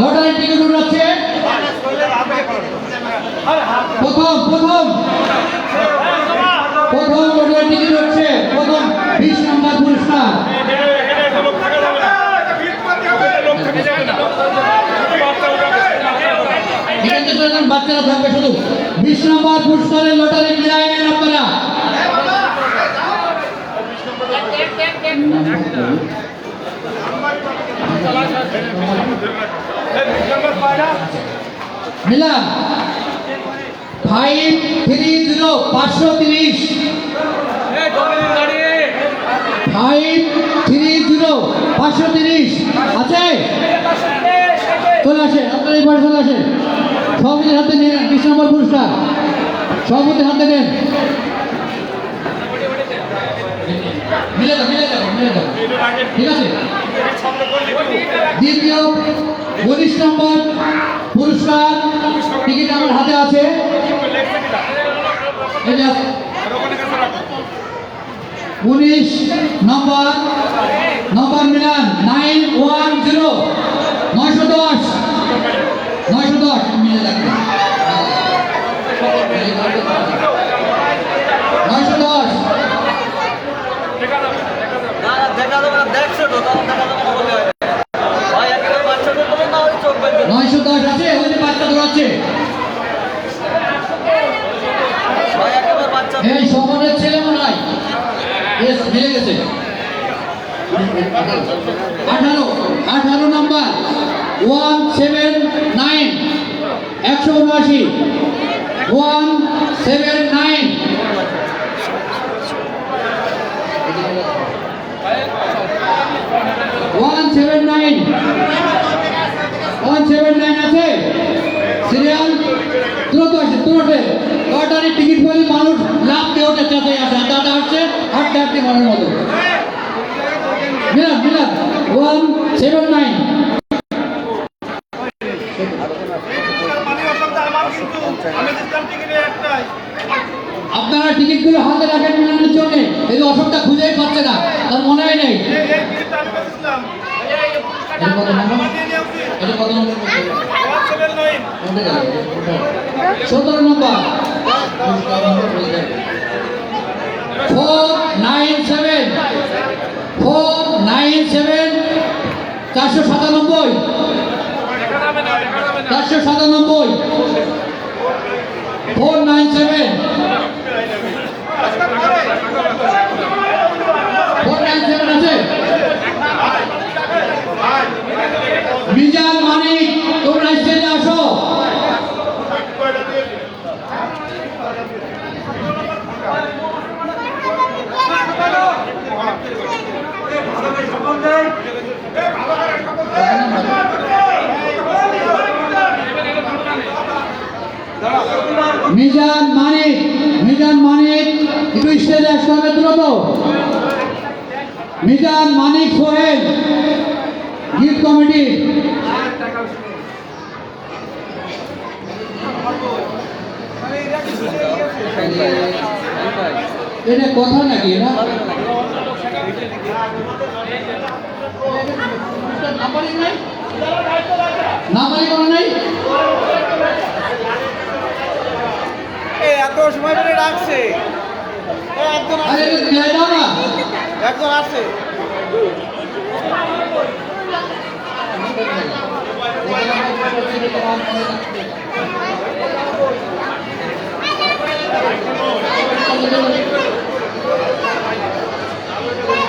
Lottery ticket উঠাচ্ছে প্রথম প্রথম। প্রথম লটারি টিকিট হচ্ছে। প্রথম বিশ নম্বর পুরস্কার। বাচ্চারা থাকবে শুধু। বিশ নম্বর পুরস্কারের লটারি মিলাই নেন আপনারা। মিলাম ফাইভ থ্রি জিরো পাঁচশো তিরিশ। ফাইভ থ্রি জিরো পাঁচশো তিরিশ। আছে? চলে আসে, আপনার এই বাড়ি চলে আসে। সভাপতির হাতে নিন, বিশ নম্বর পুরস্কার। সভাপতির হাতে নেন মিলে দাও মিলে দাও মিলে দাও। ঠিক আছে? দ্বিতীয় উনিশ নম্বর পুরস্কার টিকিট আমার হাতে আছে। উনিশ নম্বর নম্বর মিলান নাইন ওয়ান জিরো। নয়শো দশ। নয়শো দশ। মিলে নয়শো দশ। দেখা যাবে দেখছ তো দেখা যাবে না বলে হয় না। ভাই একেবারে বাচ্চাদের বলে না ওই চোখ বেঁধে নয়শো দশ আছে ওই যে বাচ্চা দৌড়াচ্ছে ভাই একেবারে বাচ্চা এই শহরের ছেলে মনে হয় Yes, মিলে গেছে আঠারো আঠারো নাম্বার ওয়ান সেভেন নাইন একশো উনআশি one seven nine one seven nine one seven nine আছে। সিরিয়াল, দ্রুত আসে, দ্রুত লটারি টিকিট পেলে মানুষ লাভ দিয়ে ওঠে আসে। আর দাদা হচ্ছে হাঁটতে হাঁটতে মনের মতো। মিলাম মিলাম ওয়ান, সেভেন, নাইন। আপনারা টিকিটগুলো হাতে রাখেন মিলানোর জন্য। এই অশোকটা খুঁজেই পাচ্ছে না, তার মনে হয় নেই সতেরো number. Four, nine, seven. Nine seven চারশো সাতানব্বই। চারশো সাতানব্বই। Four nine seven. Four nine seven আছে। মিজান মানিক, তোমরা স্টেজে আসো। মিজান মানিক মিজান মানিক, একটু স্টেজে আসতে দ্রুত মিজান মানিক সোহেল, গীত কমিটি। এটা কথা নাকি এটা নাম্বারিং করা নাই এত সময় ধরে ডাকছে। একজন একজন আছে।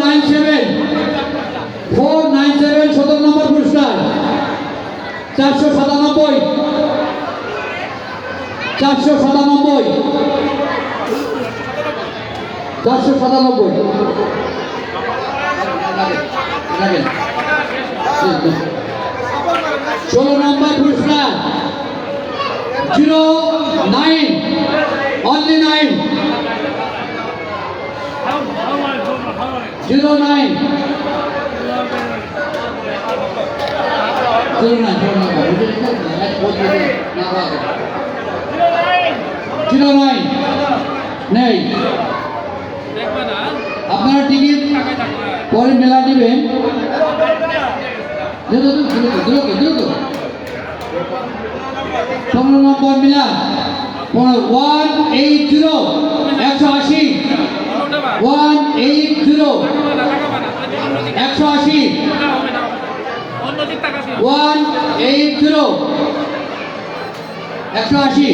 Nine seven four nine seven সতেরো নম্বর পুরস্কার চারশো সাতানব্বই চারশো সাতানব্বই চারশো সাতানব্বই। ষোলো নম্বর পুরস্কার, zero nine only nine zero nine zero nine নেই আপনারা টিকিট পরে মেলা দিবেন। পনেরো নম্বর মেলা। ওয়ান এইট জিরো একশো আশি ওয়ান এইট জিরো একশো আশি ওয়ান এইট জিরো। একশো আশি।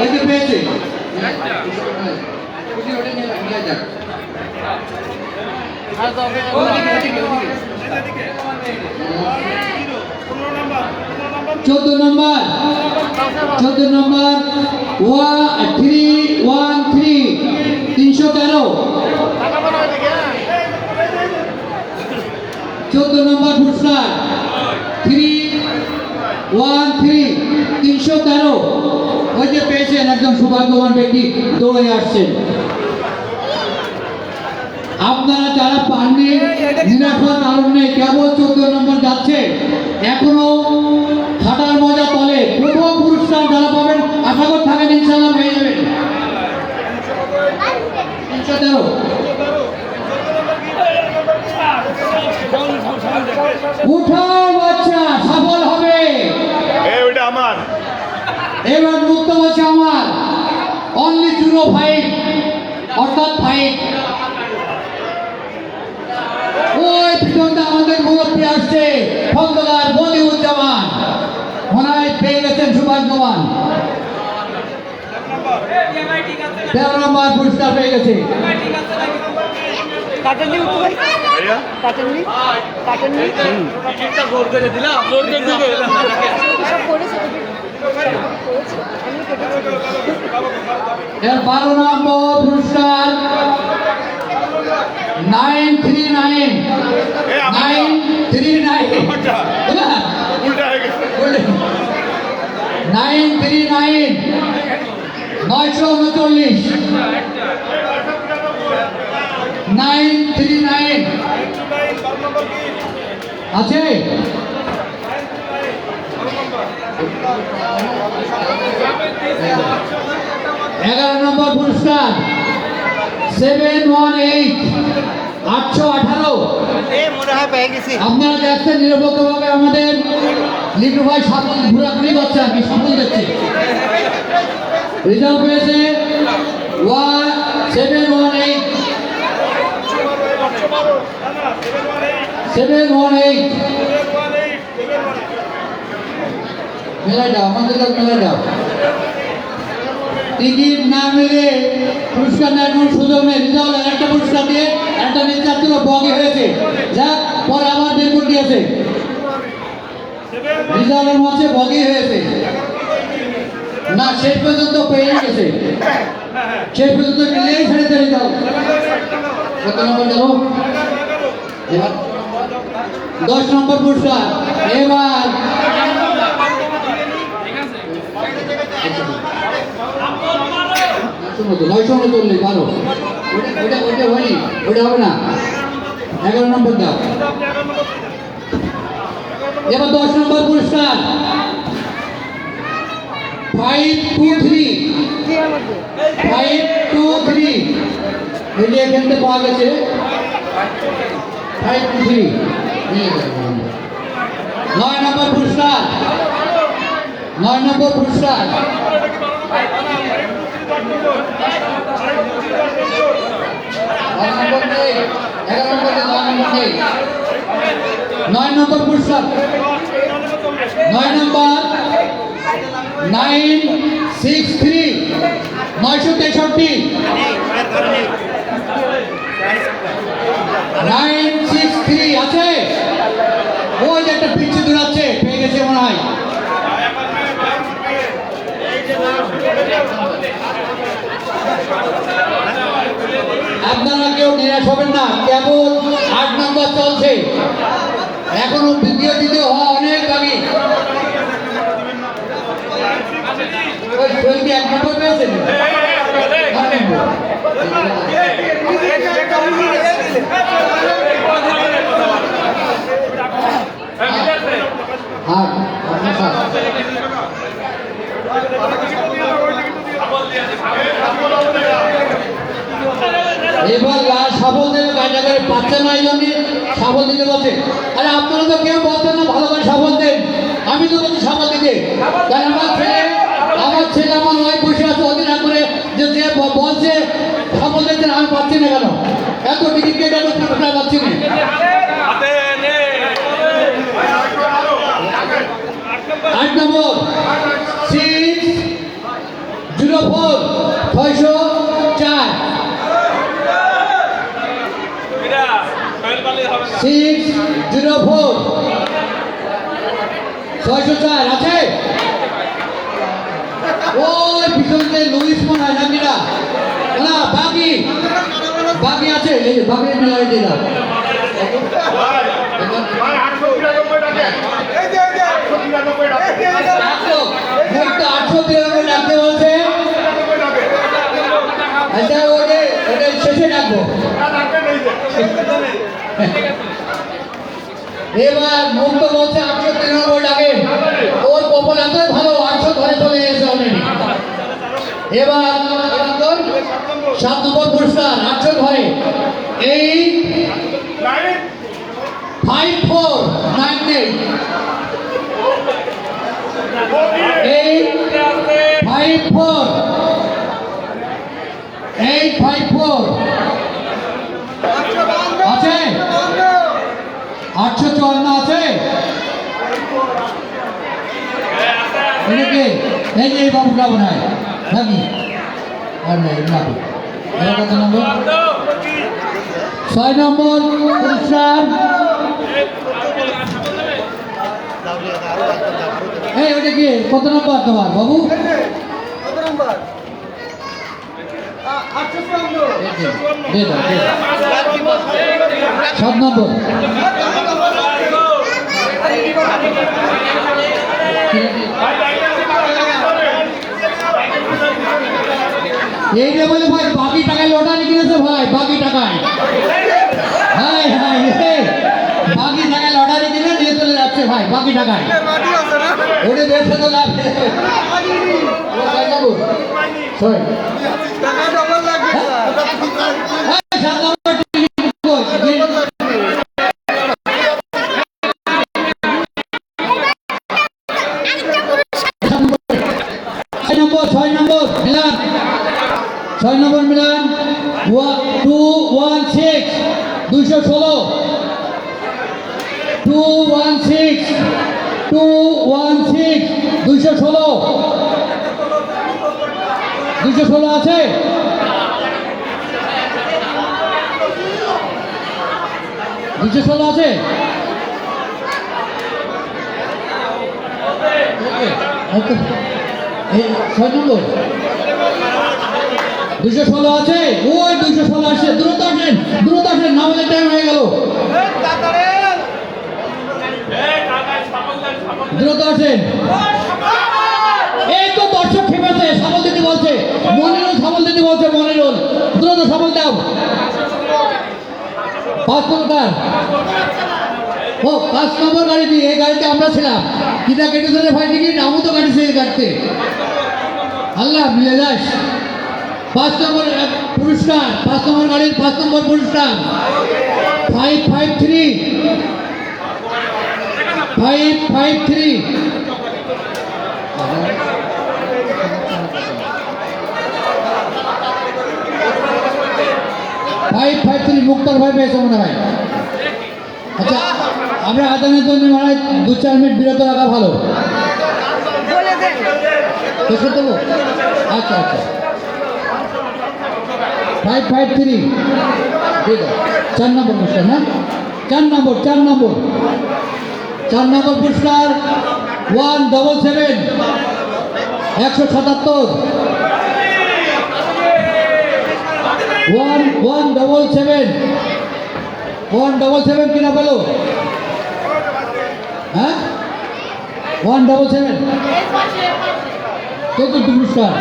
ওই পেয়েছে। চোদ্দ নম্বর। চোদ্দ নম্বর। ওয়া থ্রি ওয়ান থ্রি। তিনশো তেরো। চোদ্দ নম্বর পুরস্কার। থ্রি ওয়ান থ্রি তিনশো তেরো। পেয়েছেন আপনারা যারা পাননি কারণ কেবল চোদ্দ নম্বর যাচ্ছে। এখনও খাটার মজা তলে প্রথম পুরস্কার যারা পাবেন, আশা করি থাকেন ইনশাল্লাহ পেয়ে যাবেন। তিনশো তেরো। বাচ্চা সফল হবে। ওইটা আমার। এবার মুক্ত হচ্ছে আমার। অনলি জিরো ফাইভ অর্থাৎ ফাইভ ওই পিছনটা আমাদের মুরব্বী আসছে খন্দকার বদিউজ্জামান মনে হয় পেয়ে গেছেন সুভাষগমান তেরো নম্বর পুরস্কার পেয়ে গেছে। কাটেননি উঠতে করেছে আমি কেটেছি এর বারো নম্বর পুরস্কার nine three nine. Nine three nine. হয়ে। গেছে। Nine three nine. নয়শো উনচল্লিশ। Nine three nine. আছে? এগারো নম্বর পুরস্কার। Seven one eight. আটশো আঠারো। আপনারা দেখছেন নিরপেক্ষভাবে আমাদের লিটু ভাই সাফল ঘোরাঘুরি করছে আর কি সফল দিচ্ছে রেজাল্ট পেয়েছে one seven one seven one eight মেলায় যাও আমাদের কাছে মেলায় যাও। টিকিট না মিলে পুরস্কার নেওয়ার কোনো সুযোগ নেই। রেজাল্ট একটা পুরস্কার দিয়ে একটা নির্যাত ছিল বগে হয়েছে। যাক পরে আবার বের করে দিয়েছে। রেজাল্টের মধ্যে বগি হয়েছে। না শেষ পর্যন্ত পেয়ে গেছে। শেষ পর্যন্ত মিলেই ছেড়ে চলে যাও কত নম্বর যাব এবার দশ নম্বর পুরস্কার। এবার নয়শো ওটা ওটা হবে না। এগারো নম্বর দাও। এবার দশ number five two three five two three পাওয়া গেছে। ফাইভ টু থ্রি নয় নম্বর পুরস্কার। নয় নম্বর পুরস্কার। নয় নম্বর নেই নয় নম্বর পুরস্কার। নয় নম্বর নাইন সিক্স থ্রি। নয়শো তেষট্টি। নাইন দৌড়াচ্ছে পেয়ে গেছে মনে হয়। আপনারা কেউ নিরাশ হবেন না, কেবল আট নম্বর চলছে। এখনও দ্বিতীয় দ্বিতীয় হওয়া অনেক দাবি এক নম্বর পেয়েছেন? Thank. আট এবার লাল সাবল দেবে গাড়িটা করে পাচ্ছে না জন্য সাবল দিতে বলছে। আরে আপনারা তো কেউ বলছেন না, ভালো করে সাবল দেন। আমি তো বলছি সাবল দিতে। আমার ছেলে আমার ছেলে আমার ওয়াইফ বসে আছে, ওদের না করে যে যে বলছে, সাবল দিচ্ছেন আমি পাচ্ছি না কেন? এত টিকিট কেটে পুরোটা পাচ্ছি না। আট নম্বর সিক্স জিরো ফোর ছয়শো চার। সিক্স জিরো ফোর ছয়শো চার, আছে? ওই পিছনে লুইস মনে হয় নাকি না, বাকি। বাকি আছে, এই বাকি মেলা দিয়ে দাও ভাই আটশো বিরানব্বই টাকা আটশো তিরানব্বই রাখতে বলছে আচ্ছা ওটা ওটা শেষে এই যে এবার মুক্ত বলছে আটশো তিরানব্বই টাকা ওর কপাল এতই ভালো আটশো ধরে চলে এসেছে অলরেডি এবার সাত নম্বর পুরস্কার আটশো eight nine five four nine eight eight five four eight five four আছে? আটশো চুয়ান্ন আছে? এটা কে এই যে বাবুটা মনে নাকি? আর নেই না ছয় নম্বর পুরস্কার এই ওটা কি? কত নম্বর তোমার? বাবু? সাত নম্বর। এই যে বলে ভাই, বাকি টাকায় লটারি কিনেছে ভাই, বাকি টাকায়। হাই হাই, হে। বাকি টাকায় লটারি কিনে নিয়ে চলে যাচ্ছে ভাই, বাকি টাকায়। ওটা বেশি তো লাভ। নম্বর ছয় নম্বর ছয় নম্বর মিলান। ছয় নম্বর মিলান। টু ওয়ান সিক্স দুইশো ষোলো two one six two one six দুইশো ষোলো। দুইশো ষোলো আছে? দুইশো ষোলো আছে? ছয় নম্বর। দুশো ষোলো আছে? ওই দুশো ষোলো আসছে। দ্রুত আসেন দ্রুত আসেন না টাইম হয়ে গেল। দ্রুত আসেন। এই তো দর্শক খেপেছে সাবল দিতে বলছে। মনিরুল সাবল দিতে বলছে, মনিরুল। দ্রুত সাবল দাও। পাঁচ নম্বর। ও, পাঁচ নম্বর গাড়ি দিয়ে এই গাড়িতে আমরা ছিলাম। কিনা কেটেছে রে ভাই টিকিট আমি তো গাড়ি সেই গাড়িতে। আল্লাহ, মিলে যাস। পাঁচ নম্বর পুরস্কার। পাঁচ নম্বর গাড়ির পাঁচ নম্বর পুরস্কার। Five five three five five three five five three Muktar ভাই পেয়েছে মনে হয়। আচ্ছা আমরা আদানের জন্য মনে হয় দু চার মিনিট বিরত রাখা ভালো। দেখে দেবো আচ্ছা আচ্ছা। ফাইভ ফাইভ থ্রি ঠিক আছে। চার নম্বর পুরস্কার না চার নম্বর চার নম্বর। চার নম্বর পুরস্কার ওয়ান ডবল সেভেন একশো সাতাত্তর। One one double seven one double seven কিনা পেল? হ্যাঁ? ওয়ান ডবল সেভেন চতুর্থ পুরস্কার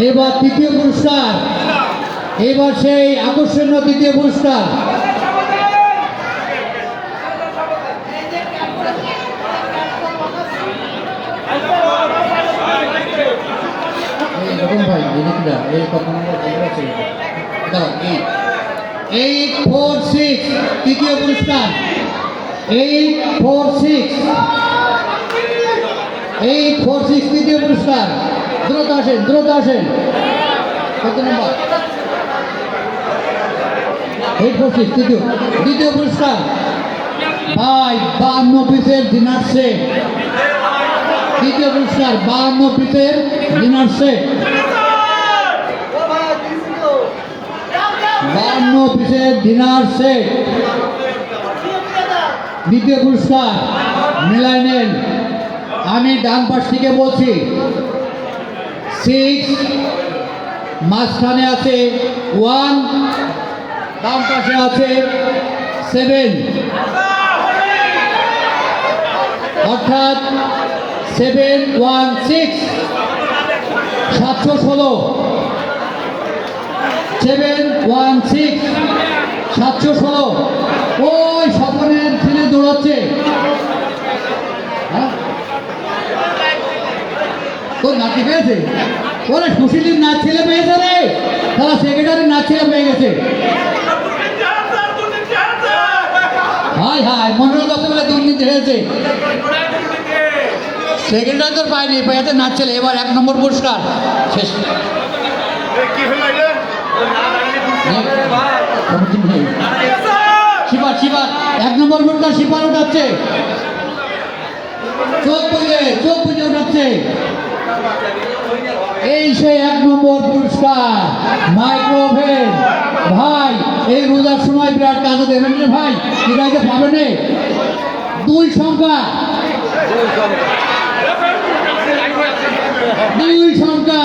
এবার তৃতীয় পুরস্কার। এবার সেই আকর্ষণীয় তৃতীয় পুরস্কার। ভাই এই কত নম্বর খবর আছে দাও এই এইট ফোর সিক্স তৃতীয় পুরস্কার। Eight four six eight four six তৃতীয় পুরস্কার। দ্রুত আসেন দ্রুত আসেন। কত নম্বর? এইট ফোর সিক্স তৃতীয়, দ্বিতীয় পুরস্কার। ভাই, বান্ন পিসের ডিনার সেট তৃতীয় পুরস্কার, বান্ন পিসের ডিনার সেট ও ভাই দিছি তো বান্ন পিসের ডিনার সেট। দ্বিতীয় পুরস্কার মেলায় নেন আমি ডান পাশ থেকে বলছি সিক্স মাঝখানে আছে ওয়ান বাম পাশে আছে সেভেন অর্থাৎ সেভেন ওয়ান সিক্স সাতশো ষোলো। সেভেন ওয়ান সিক্স সাতশো ষোলো। ওই স্বপনের ছেলে দৌড়াচ্ছে। হ্যাঁ? তোর নাতি পেয়েছে? ওরে সুশীলির নাচ ছেলে পেয়েছে রে। তারা সেক্রেটারি নাচ ছেলে পেয়ে গেছে। হাই হাই মন্ডল দত্ত বলে দুর্নীতি হয়েছে। সেক্রেটারি তোর পাইনি পেয়েছে নাচ ছেলে। এবার এক নম্বর পুরস্কার। শেষ। কি হলো শিবার শিবার এক নম্বর পুরস্কার শিবার উঠাচ্ছে। চোখ বুঝে চোখ বুঝে উঠাচ্ছে। এই সেই এক নম্বর পুরস্কার। মাইক্রোওভেন। ভাই, এই রোজার সময় বিরাট কাজে দেবেন রে ভাই এটাকে পাবে নে। দুই সংখ্যা। দুই সংখ্যা।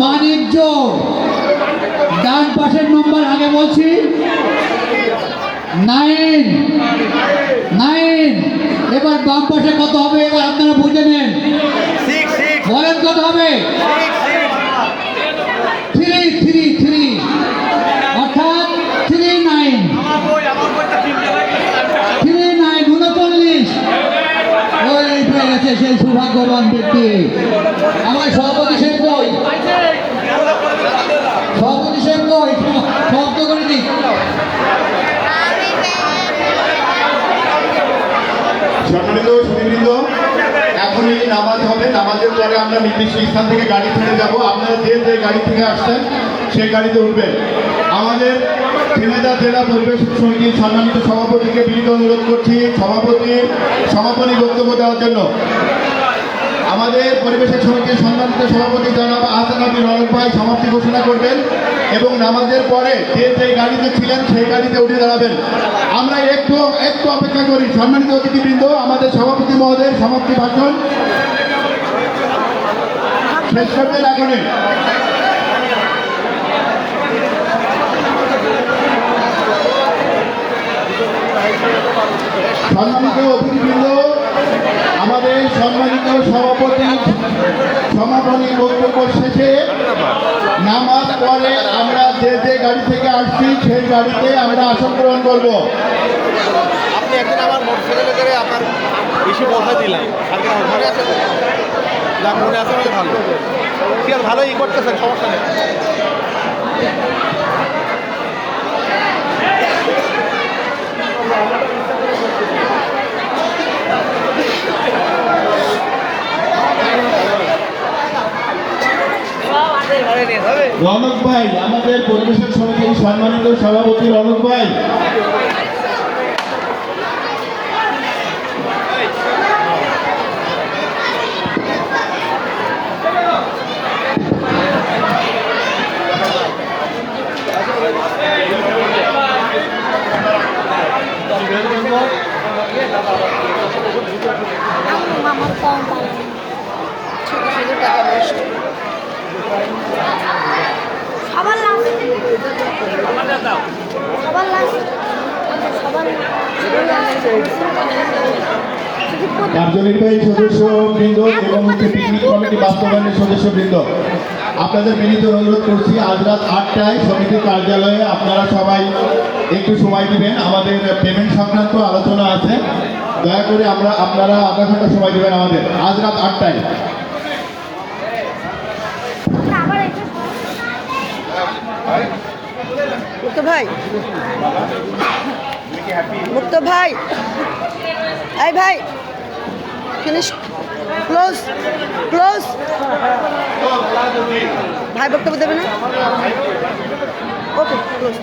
মানিকজ ডান পাশের নম্বর আগে বলছি। নাইন নাইন এবার বাম পাশে কত হবে? এবার আপনারা বুঝে নেন। বলেন কত হবে? থ্রি থ্রি থ্রি অর্থাৎ থ্রি নাইন থ্রি নাইন উনচল্লিশ। ওই পেয়ে গেছে সেই সৌভাগ্যবান ব্যক্তি। আমার সভাপতি সম্মানিত সুদীবৃন্দ এখনই নামাজ হবে। নামাজের পরে আমরা নির্দিষ্ট স্থান থেকে গাড়ি ছেড়ে যাব। আপনারা যে যে গাড়ি থেকে আসছেন, সেই গাড়িতে উঠবেন। আমাদের ঝিনাইদহ জেলা পরিবেশ সমিতির সম্মানিত সভাপতিকে বিনীত অনুরোধ করছি সভাপতির সমাপনী বক্তব্য দেওয়ার জন্য। আমাদের পরিবেশের সমিতির সম্মানিত সভাপতি জনাব আহসান রনক ভাই সমাপ্তি ঘোষণা করবেন এবং নামাজের পরে যে যে গাড়িতে ছিলেন সেই গাড়িতে উঠে দাঁড়াবেন। আমরা একটু একটু অপেক্ষা করি। সম্মানিত অতিথিবৃন্দ, আমাদের সভাপতি মহোদয়ের সমাপ্তি ভাষণ। শেষ করবেন এখনই। সম্মানিত অতিথিবৃন্দ সম্মানিত সভাপতি, সমাপনী বক্তব্য শেষে নামাজ পরে আমরা যে যে গাড়ি থেকে আসছি, সেই গাড়িতে আমরা আসন গ্রহণ করব। আপনি আমার করে ভালো। ভালোই করতেছেন? সমস্যা নেই। রনক ভাই আমাদের পরিবেশের সমিতির সম্মানিত সভাপতি রনক ভাই। তাও পারে শুধু এবং আপনাদের বিনীত অনুরোধ করছি আজ রাত আটটায় সমিতির কার্যালয়ে আপনারা সবাই একটু সময় দিবেন আমাদের পেমেন্ট সংক্রান্ত আলোচনা আছে। দয়া করে আমরা, আপনারা আধা ঘণ্টা সময় দিবেন আমাদের। আজ রাত আটটায়। মুক্ত ভাই এই ভাই ফিনিশ ক্লোজ ক্লোজ ভাই বক্তব্য দেবে না? ওকে ক্লোজ